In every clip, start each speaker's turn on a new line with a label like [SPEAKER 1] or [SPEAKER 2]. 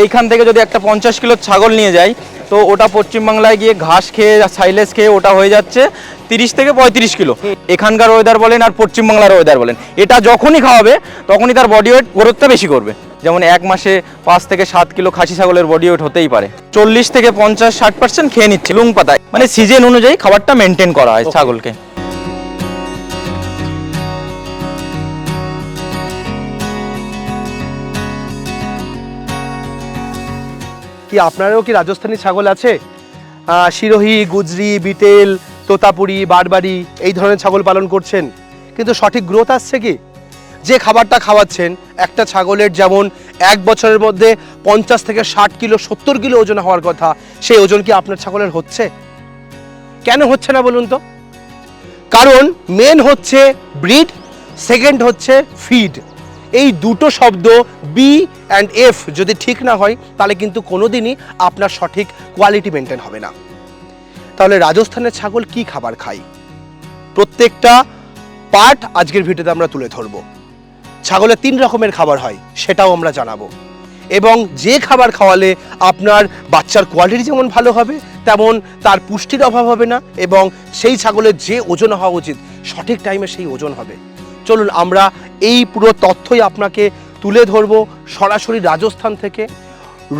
[SPEAKER 1] এইখান থেকে যদি একটা পঞ্চাশ কিলো ছাগল নিয়ে যাই, তো ওটা পশ্চিমবাংলায় গিয়ে ঘাস খেয়ে সাইলেস খেয়ে ওটা হয়ে যাচ্ছে তিরিশ থেকে পঁয়ত্রিশ কিলো। এখানকার ওয়েদার বলেন আর পশ্চিমবাংলার ওয়েদার বলেন। এটা যখনই খাওয়াবে, তখনই তার বডি ওয়েট গ্রোথটা বেশি করবে। যেমন এক মাসে পাঁচ থেকে সাত কিলো খাসি ছাগলের বডি ওয়েট হতেই পারে। চল্লিশ থেকে পঞ্চাশ, ষাট পার্সেন্ট খেয়ে নিচ্ছে। লুং পাতায় মানে সিজন অনুযায়ী খাবারটা মেনটেন করা হয় ছাগলকে।
[SPEAKER 2] কি আপনারও কি রাজস্থানী ছাগল আছে? সিরোহি গুজরি, বিটেল, তোতাপুরি, বারবারি, এই ধরনের ছাগল পালন করছেন। কিন্তু সঠিক গ্রোথ আসছে কি? যে খাবারটা খাওয়াচ্ছেন, একটা ছাগলের যেমন এক বছরের মধ্যে পঞ্চাশ থেকে ষাট কিলো, সত্তর কিলো ওজন হওয়ার কথা, সেই ওজন কি আপনার ছাগলের হচ্ছে? কেন হচ্ছে না বলুন তো? কারণ মেন হচ্ছে ব্রিড সেকেন্ড হচ্ছে ফিড এই দুটো শব্দ বি অ্যান্ড এফ যদি ঠিক না হয়, তাহলে কিন্তু কোনোদিনই আপনার সঠিক কোয়ালিটি মেনটেন হবে না। তাহলে রাজস্থানের ছাগল কি খাবার খায়? প্রত্যেকটা পার্ট আজকের ভিডিওতে আমরা তুলে ধরবো। ছাগলের তিন রকমের খাবার হয়, সেটাও আমরা জানাব। এবং যে খাবার খাওয়ালে আপনার বাচ্চার কোয়ালিটি যেমন ভালো হবে, তেমন তার পুষ্টির অভাব হবে না, এবং সেই ছাগলের যে ওজন হওয়া উচিত, সঠিক টাইমে সেই ওজন হবে। চলুন আমরা এই পুরো তথ্যই আপনাকে তুলে ধরবো সরাসরি রাজস্থান থেকে।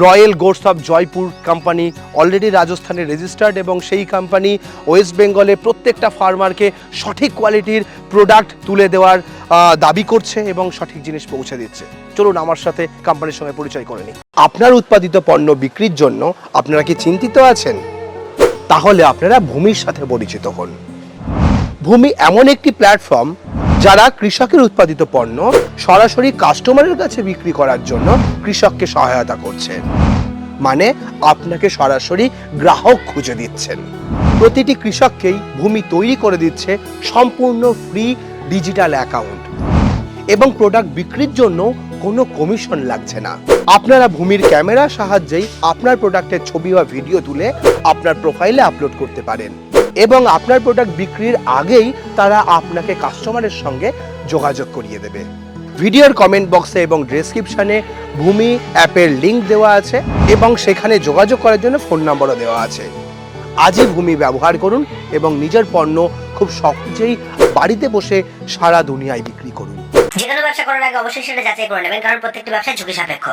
[SPEAKER 2] Royal goods of Jaipur company already রাজস্থানে রেজিস্টার্ড এবং সেই কোম্পানি ওয়েস্ট বেঙ্গলে প্রত্যেকটা ফার্মারকে সঠিক কোয়ালিটির প্রোডাক্ট তুলে দেওয়ার দাবি করছে এবং সঠিক জিনিস পৌঁছে দিচ্ছে। চলুন আমার সাথে কোম্পানির সঙ্গে পরিচয় করে নিই। আপনার উৎপাদিত পণ্য বিক্রির জন্য আপনারা কি চিন্তিত আছেন? তাহলে আপনারা ভূমির সাথে পরিচিত হন। ভূমি এমন একটি প্ল্যাটফর্ম যারা কৃষকের উৎপাদিত পণ্য সরাসরি কাস্টমারের কাছে বিক্রি করার জন্য কৃষককে সহায়তা করছে মানে আপনাকে সরাসরি গ্রাহক খুঁজে দিচ্ছেন। প্রতিটি কৃষককেই ভূমি তৈরি করে দিচ্ছে সম্পূর্ণ ফ্রি ডিজিটাল অ্যাকাউন্ট এবং প্রোডাক্ট বিক্রির জন্য কোনো কমিশন লাগছে না। আপনারা ভূমির ক্যামেরার সাহায্যেই আপনার প্রোডাক্টের ছবি বা ভিডিও তুলে আপনার প্রোফাইলে আপলোড করতে পারেন। এবং আপনার প্রোডাক্ট বিক্রির আগেই তারা আপনাকে কাস্টমারের সঙ্গে যোগাযোগ করিয়ে দেবে। ভিডিওর কমেন্ট বক্সে এবং ডেসক্রিপশনে ভূমি অ্যাপের লিঙ্ক দেওয়া আছে এবং সেখানে যোগাযোগ করার জন্য ফোন নম্বরও দেওয়া আছে। আজই ভূমি ব্যবহার করুন এবং নিজের পণ্য খুব সহজেই বাড়িতে বসে সারা দুনিয়ায় বিক্রি করুন।
[SPEAKER 3] যে কোনো ব্যবসা করার আগে অবশ্যই সেটা যাচাই করে নেবেন কারণ প্রত্যেকটি ব্যবসায় ঝুঁকি সাপেক্ষ।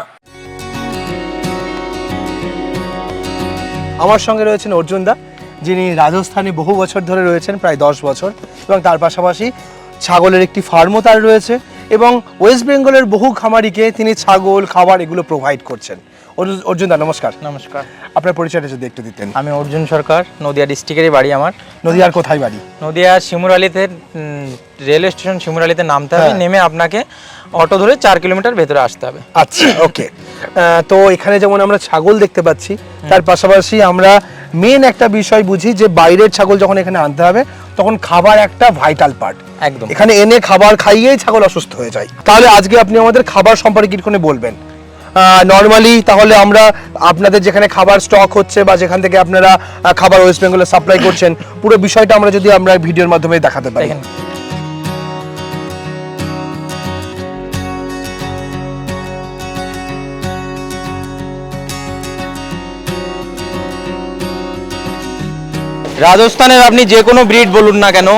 [SPEAKER 2] আমার সঙ্গে রয়েছেন অর্জুন দা। যিনি রাজস্থানে বহু বছর ধরে রয়েছেন প্রায় দশ বছর এবং তার পাশাপাশি ছাগলের একটি ফার্মও তার রয়েছে এবং ওয়েস্ট বেঙ্গলের বহু খামারিকে তিনি ছাগল খাবার এগুলো প্রোভাইড করছেন। অর্জুন- দা নমস্কার।
[SPEAKER 1] নমস্কার।
[SPEAKER 2] আপনার পরিচয়টা যদি একটু দিতেন।
[SPEAKER 1] আমি অর্জুন সরকার নদিয়া ডিস্ট্রিক্টেরই বাড়ি আমার।
[SPEAKER 2] নদীয়ার কোথায় বাড়ি?
[SPEAKER 1] নদিয়া শিমুরালিতে রেলওয়ে স্টেশন শিমুরালিতে নামতে হবে
[SPEAKER 2] হ্যাঁ।
[SPEAKER 1] নেমে আপনাকে অটো ধরে চার কিলোমিটার ভেতরে আসতে হবে।
[SPEAKER 2] আচ্ছা ওকে। তো এখানে যেমন আমরা ছাগল দেখতে পাচ্ছি তার পাশাপাশি আমরা মেন একটা বিষয় বুঝি যে বাইরের ছাগল যখন এখানে আনতে হবে তখন খাবার একটা ভাইটাল পার্ট
[SPEAKER 1] একদম।
[SPEAKER 2] এখানে এনে খাবার খাইয়েই ছাগল অসুস্থ হয়ে যায়। তাহলে আজকে আপনি আমাদের খাবার সম্পর্কে কিছুক্ষণে বলবেন। নর্মালি তাহলে আমরা আপনাদের যেখানে খাবার স্টক হচ্ছে বা যেখান থেকে আপনারা খাবার ওয়েস্ট বেঙ্গলে সাপ্লাই করছেন পুরো বিষয়টা আমরা যদি আমরা ভিডিওর মাধ্যমে দেখাতে পারি।
[SPEAKER 1] রাজস্থানের আপনি যে কোনো ব্রিড বলুন না কেন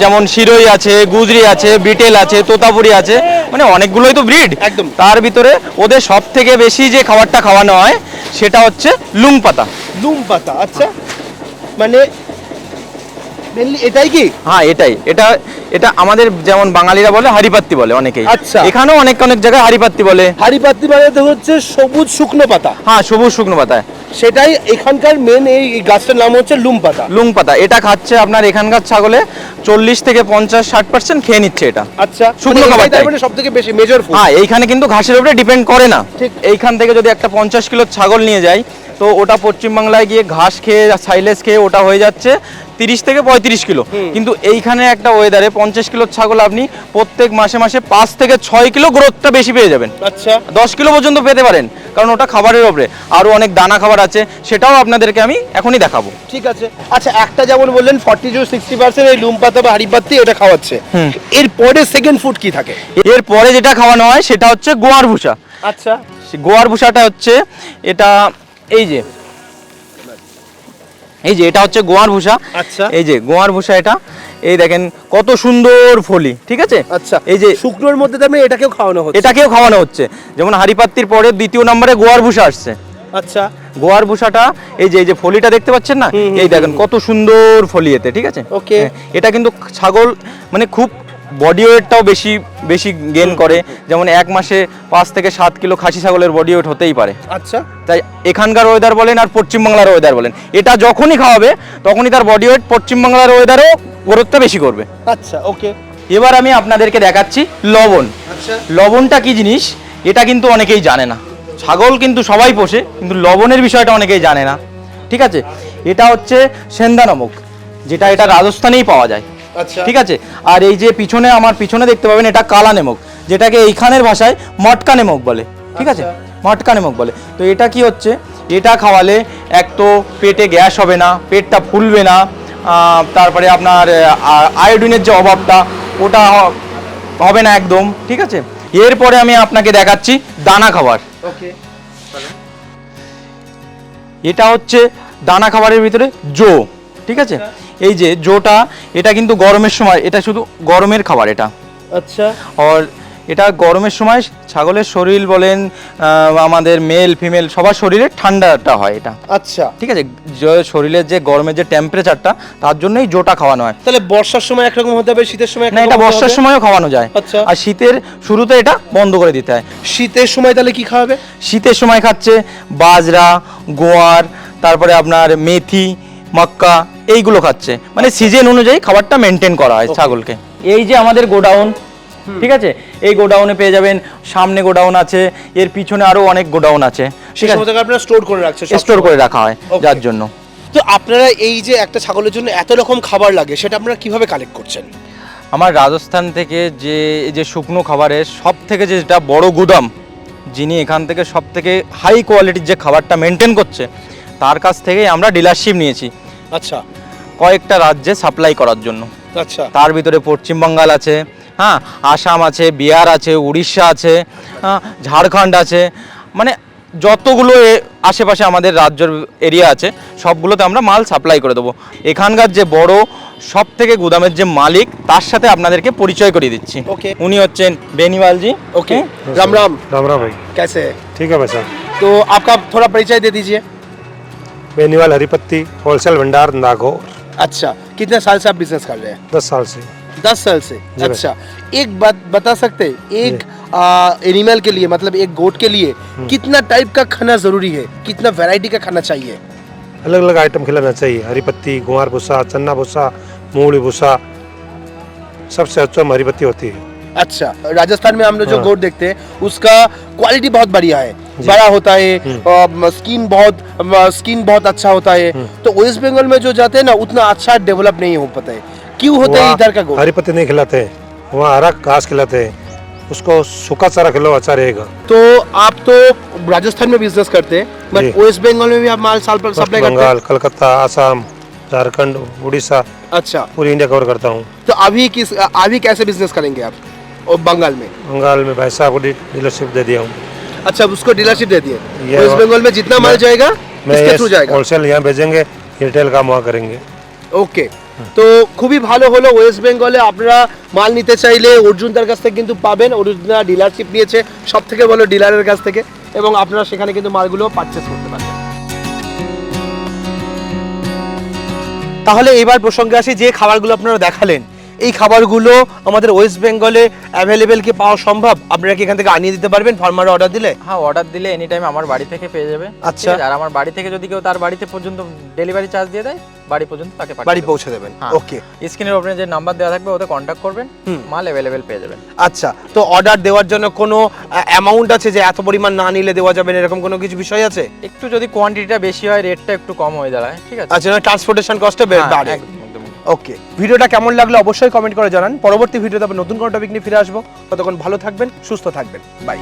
[SPEAKER 1] যেমন শিরোই আছে গুজরি আছে বিটেল আছে তোতাপুরি আছে মানে অনেকগুলোই তো ব্রিড
[SPEAKER 2] একদম।
[SPEAKER 1] তার ভিতরে ওদের সব থেকে বেশি যে খাবারটা খাওয়ানো হয় সেটা হচ্ছে লুং পাতা
[SPEAKER 2] লুম পাতা আচ্ছা। মানে মেনলি এটাই কি?
[SPEAKER 1] হ্যাঁ এটাই। এটা এটা আমাদের যেমন বাঙালিরা বলে হারিপাত্তি বলে অনেকেই।
[SPEAKER 2] আচ্ছা।
[SPEAKER 1] এখানেও অনেক অনেক জায়গায় হারিপাত্তি বলে।
[SPEAKER 2] হাড়িপাত্তি মানে হচ্ছে সবুজ শুকনো পাতা।
[SPEAKER 1] হ্যাঁ সবুজ শুকনো পাতা।
[SPEAKER 2] সেটাই এখানকার মেন এই গাছটার নাম হচ্ছে লুম পাতা।
[SPEAKER 1] লুং পাতা। এটা খাচ্ছে আপনার এখানকার ছাগলে চল্লিশ থেকে পঞ্চাশ ষাট পার্সেন্ট খেয়ে নিচ্ছে এটা।
[SPEAKER 2] আচ্ছা।
[SPEAKER 1] শুকনো খাবারটাই।
[SPEAKER 2] মানে সব থেকে বেশি মেজর
[SPEAKER 1] হ্যাঁ এইখানে কিন্তু ঘাসের উপরে ডিপেন্ড করে না।
[SPEAKER 2] ঠিক।
[SPEAKER 1] এইখান থেকে যদি একটা পঞ্চাশ কিলো ছাগল নিয়ে যাই তো ওটা পশ্চিমবাংলায় গিয়ে ঘাস খেয়ে সাইলেস খেয়ে ওটা হয়ে যাচ্ছে তিরিশ থেকে পঁয়ত্রিশ কিলো। কিন্তু এইখানে একটা ওয়েদারে পঞ্চাশ কিলোর ছাগল আপনি প্রত্যেক মাসে মাসে পাঁচ থেকে ছয় কিলো গ্রোথটা বেশি পেয়ে যাবেন।
[SPEAKER 2] আচ্ছা।
[SPEAKER 1] দশ কিলো পর্যন্ত পেতে পারেন কারণ ওটা খাবারের ওপরে আরও অনেক দানা খাবার আছে সেটাও আপনাদেরকে আমি এখনই দেখাবো।
[SPEAKER 2] ঠিক আছে। আচ্ছা একটা যেমন বললেন ফর্টি টু সিক্সটি পার্সেন্ট এই লুম পাতা বা হাড়ি পাত্তি এটা খাওয়াচ্ছে। এরপরে সেকেন্ড ফুড কি থাকে?
[SPEAKER 1] এরপরে যেটা খাওয়ানো হয় সেটা হচ্ছে গোয়ার ভুষা
[SPEAKER 2] আচ্ছা।
[SPEAKER 1] গোয়ার ভুষাটা হচ্ছে এটা এই যে। এই যে এটা হচ্ছে গোয়ার ভুষা
[SPEAKER 2] আচ্ছা।
[SPEAKER 1] এই যে গোয়ার ভুষা এটা। এই দেখেন কত সুন্দর ফলি ঠিক আছে?
[SPEAKER 2] আচ্ছা।
[SPEAKER 1] এই যে
[SPEAKER 2] শুকনোর মধ্যে তার মানে এটাকেও খাওয়ানো হচ্ছে।
[SPEAKER 1] এটাকেও খাওয়ানো হচ্ছে। যেমন হাড়িপাত্তির পরে দ্বিতীয় নম্বরে গোয়ার ভুষা আসছে।
[SPEAKER 2] আচ্ছা।
[SPEAKER 1] গোয়ার ভুষাটা এই যে এই যে ফলিটা দেখতে পাচ্ছেন না? এই দেখেন কত সুন্দর ফলি এতে ঠিক আছে?
[SPEAKER 2] Okay.
[SPEAKER 1] হ্যাঁ, এটা কিন্তু ছাগল মানে খুব বডি ওয়েটটাও বেশি বেশি গেন করে। যেমন এক মাসে পাঁচ থেকে সাত কিলো খাসি ছাগলের বডি ওয়েট হতেই পারে।
[SPEAKER 2] আচ্ছা।
[SPEAKER 1] তাই এখানকার ওয়েদার বলেন আর পশ্চিমবাংলার ওয়েদার বলেন এটা যখনই খাওয়াবে তখনই তার বডি ওয়েট পশ্চিমবাংলার ওয়েদারও গ্রোথটা বেশি করবে।
[SPEAKER 2] আচ্ছা ওকে
[SPEAKER 1] এবার আমি আপনাদেরকে দেখাচ্ছি লবণ।
[SPEAKER 2] আচ্ছা।
[SPEAKER 1] লবণটা কি জিনিস? এটা কিন্তু অনেকেই জানে না। ছাগল কিন্তু সবাই পোষে কিন্তু লবণের বিষয়টা অনেকেই জানে না। ঠিক আছে? এটা হচ্ছে সেন্দা নমক যেটা এটা রাজস্থানেই পাওয়া যায়। ঠিক আছে? আর এই যে পিছনে আমার পিছনে দেখতে পাবেন এটা কালা নেমক যেটাকে এইখানের ভাষায় মটকা নেমক বলে। ঠিক আছে?
[SPEAKER 2] আচ্ছা।
[SPEAKER 1] মটকা নেমক বলে। তো এটা কি হচ্ছে? এটা খাওয়ালে এক তো পেটে গ্যাস হবে না পেটটা ফুলবে না তারপরে আপনার আয়োডিনের যে অভাবটা ওটা হবে না একদম। ঠিক আছে? এরপরে আমি আপনাকে দেখাচ্ছি দানা খাবার। এটা হচ্ছে দানা খাবারের ভিতরে জো। ঠিক আছে? এই যে জোটা এটা কিন্তু গরমের সময় এটা শুধু গরমের খাবার এটা।
[SPEAKER 2] আচ্ছা।
[SPEAKER 1] আর এটা গরমের সময় ছাগলের শরীর বলেন আমাদের মেল ফিমেল সবার শরীরে ঠান্ডাটা হয় এটা।
[SPEAKER 2] আচ্ছা।
[SPEAKER 1] ঠিক আছে? যে শরীরের যে গরমের যে টেম্পারেচারটা তার জন্যই জোটা খাওয়ানো হয়।
[SPEAKER 2] তাহলে বর্ষার সময় একরকম হতে হবে শীতের সময়
[SPEAKER 1] না এটা বর্ষার সময়ও খাওয়ানো যায়।
[SPEAKER 2] আচ্ছা।
[SPEAKER 1] আর শীতের শুরুতে এটা বন্ধ করে দিতে হয়।
[SPEAKER 2] শীতের সময় তাহলে কি খাওয়াবে?
[SPEAKER 1] শীতের সময় খাচ্ছে বাজরা গোয়ার তারপরে আপনার মেথি মক্কা এইগুলো খাচ্ছে। মানে সিজন অনুযায়ী খাবারটা মেনটেন করা হয় ছাগলকে। এই যে আমাদের গোডাউন ঠিক আছে? এই গোডাউনে পেয়ে যাবেন সামনে গোডাউন আছে এর পিছনে আরও অনেক গোডাউন আছে
[SPEAKER 2] সেই আপনারা স্টোর করে রাখছে
[SPEAKER 1] স্টোর করে রাখা হয় যার জন্য।
[SPEAKER 2] তো আপনারা এই যে একটা ছাগলের জন্য এত রকম খাবার লাগে সেটা আপনারা কীভাবে কালেক্ট করছেন?
[SPEAKER 1] আমার রাজস্থান থেকে যে যে শুকনো খাবারের সব থেকে যেটা বড় গুদাম যিনি এখান থেকে সব থেকে হাই কোয়ালিটির যে খাবারটা মেনটেন করছে তার কাছ থেকেই আমরা ডিলারশিপ নিয়েছি।
[SPEAKER 2] আচ্ছা।
[SPEAKER 1] কয়েকটা রাজ্যে সাপ্লাই করার জন্য।
[SPEAKER 2] আচ্ছা।
[SPEAKER 1] তার ভিতরে পশ্চিমবঙ্গাল আছে হ্যাঁ আসাম আছে বিহার আছে উড়িষ্যা আছে হ্যাঁ, ঝাড়খণ্ড আছে মানে যতগুলো আশেপাশে আমাদের রাজ্যর এরিয়া আছে সবগুলোতে আমরা মাল সাপ্লাই করে দেবো। এখানকার যে বড় সব থেকে গুদামের যে মালিক তার সাথে আপনাদেরকে পরিচয় করিয়ে দিচ্ছি।
[SPEAKER 2] ওকে।
[SPEAKER 1] উনি হচ্ছেন বেনিওয়ালজি।
[SPEAKER 2] ওকে।
[SPEAKER 4] রাম রাম। রাম
[SPEAKER 2] রাম ভাই।
[SPEAKER 4] কেসে। ঠিক আছে স্যার।
[SPEAKER 2] তো আপনার থোড়া পরিচয় দিয়ে দিজিয়ে।
[SPEAKER 4] বেনিওয়াল হরিপত্তি হোলসেল ভান্ডার पत्ती
[SPEAKER 2] अच्छा कितने साल से आप बिज़नेस कर रहे हैं?
[SPEAKER 4] दस साल से।
[SPEAKER 2] दस साल से? अच्छा एक बात बता सकते हैं? एक एनिमल के लिए मतलब एक गोट के लिए कितना टाइप का खाना ज़रूरी है? कितना वैरायटी का खाना चाहिए?
[SPEAKER 4] अलग अलग आइटम खिलाना चाहिए। हरी पत्ती गुआर भूसा चन्ना भूसा मूंगली भूसा सबसे अच्छा हरी पत्ती होती है।
[SPEAKER 2] अच्छा राजस्थान में हम लोग जो
[SPEAKER 4] हाँ।
[SPEAKER 2] गोट देखते हैं उसका क्वालिटी बहुत बढ़िया है। बड़ा होता है स्किन बहुत स्किन बहुत अच्छा होता है। तो वेस्ट बंगाल में जो जाते हैं ना उतना अच्छा डेवलप नहीं हो पाता है। क्यों होता है इधर का गोट?
[SPEAKER 4] हरिपत्ती नहीं खिलाते हैं वहाँ हरा घास खिलाते हैं उसको सूखा चारा खिलाओ अच्छा रहेगा।
[SPEAKER 2] तो आप तो राजस्थान में बिज़नेस करते हैं बट वेस्ट बंगाल में भी आप माल साल पर सप्लाई करते हैं?
[SPEAKER 4] कलकत्ता आसाम झारखंड उड़ीसा
[SPEAKER 2] अच्छा।
[SPEAKER 4] पूरी इंडिया कवर करता हूँ।
[SPEAKER 2] तो अभी किस अभी कैसे बिज़नेस करेंगे आप? और बंगाल में
[SPEAKER 4] बंगाल में भाई साहब को डीलरशिप दे दिया हूँ
[SPEAKER 2] अच्छा उसको डीलरशिप दे दिए
[SPEAKER 4] ये
[SPEAKER 2] वेस्ट
[SPEAKER 4] वो-
[SPEAKER 2] बंगाल में जितना माल
[SPEAKER 4] मैं-
[SPEAKER 2] जाएगा
[SPEAKER 4] मैं
[SPEAKER 2] किसके थ्रू जाएगा
[SPEAKER 4] होलसेल यहाँ भेजेंगे रिटेल काम वहाँ करेंगे
[SPEAKER 2] ওকে তো খুবই ভালো হলো ওয়েস্ট বেঙ্গলে আপনারা মাল নিতে চাইলে অর্জুনদার কাছ থেকে কিন্তু পাবেন অর্জুনদা ডিলারশিপ নিয়েছে সব থেকে ভালো ডিলারের কাছ থেকে এবং আপনারা সেখানে কিন্তু মালগুলো পারচেস করতে পারবেন তাহলে এবার প্রসঙ্গে আসি যে খাবারগুলো আপনারা দেখালেন এই খাবারগুলো আমাদের ওয়েস্ট বেঙ্গলে অ্যাভেলেবেল কি পাওয়া সম্ভব? আপনারা কি এখান থেকে আনিয়ে দিতে পারবেন? ফার্মার অর্ডার দিলে?
[SPEAKER 1] হ্যাঁ অর্ডার দিলে এনি টাইম আমার বাড়ি থেকে পেয়ে যাবে।
[SPEAKER 2] আচ্ছা।
[SPEAKER 1] আর আমার বাড়ি থেকে যদি কেউ তার বাড়িতে পর্যন্ত ডেলিভারি চার্জ দিয়ে দেয় বাড়ি পর্যন্ত তাকে
[SPEAKER 2] বাড়ি পৌঁছে দেবেন।
[SPEAKER 1] হ্যাঁ।
[SPEAKER 2] ওকে
[SPEAKER 1] স্ক্রিনের উপরে যে নাম্বার দেওয়া থাকবে ওতে কন্ট্যাক্ট করবেন। মাল অ্যাভেলেবেল পেয়ে যাবেন।
[SPEAKER 2] আচ্ছা তো অর্ডার দেওয়ার জন্য কোনো অ্যামাউন্ট আছে যে এত পরিমাণ না নিলে দেওয়া যাবে না এরকম কোনো কিছু বিষয় আছে?
[SPEAKER 1] একটু যদি কোয়ান্টিটিটা বেশি হয় রেটটা একটু কম হয়ে দাঁড়ায়। ঠিক আছে?
[SPEAKER 2] আচ্ছা ট্রান্সপোর্টেশন কস্টে
[SPEAKER 1] হ্যাঁ,
[SPEAKER 2] বাড়ে। ওকে ভিডিওটা কেমন লাগল অবশ্যই কমেন্ট করে জানান। পরবর্তী ভিডিওতে আবার নতুন কোনো টপিক নিয়ে ফিরে আসব। ততক্ষণ ভালো থাকবেন, সুস্থ থাকবেন। বাই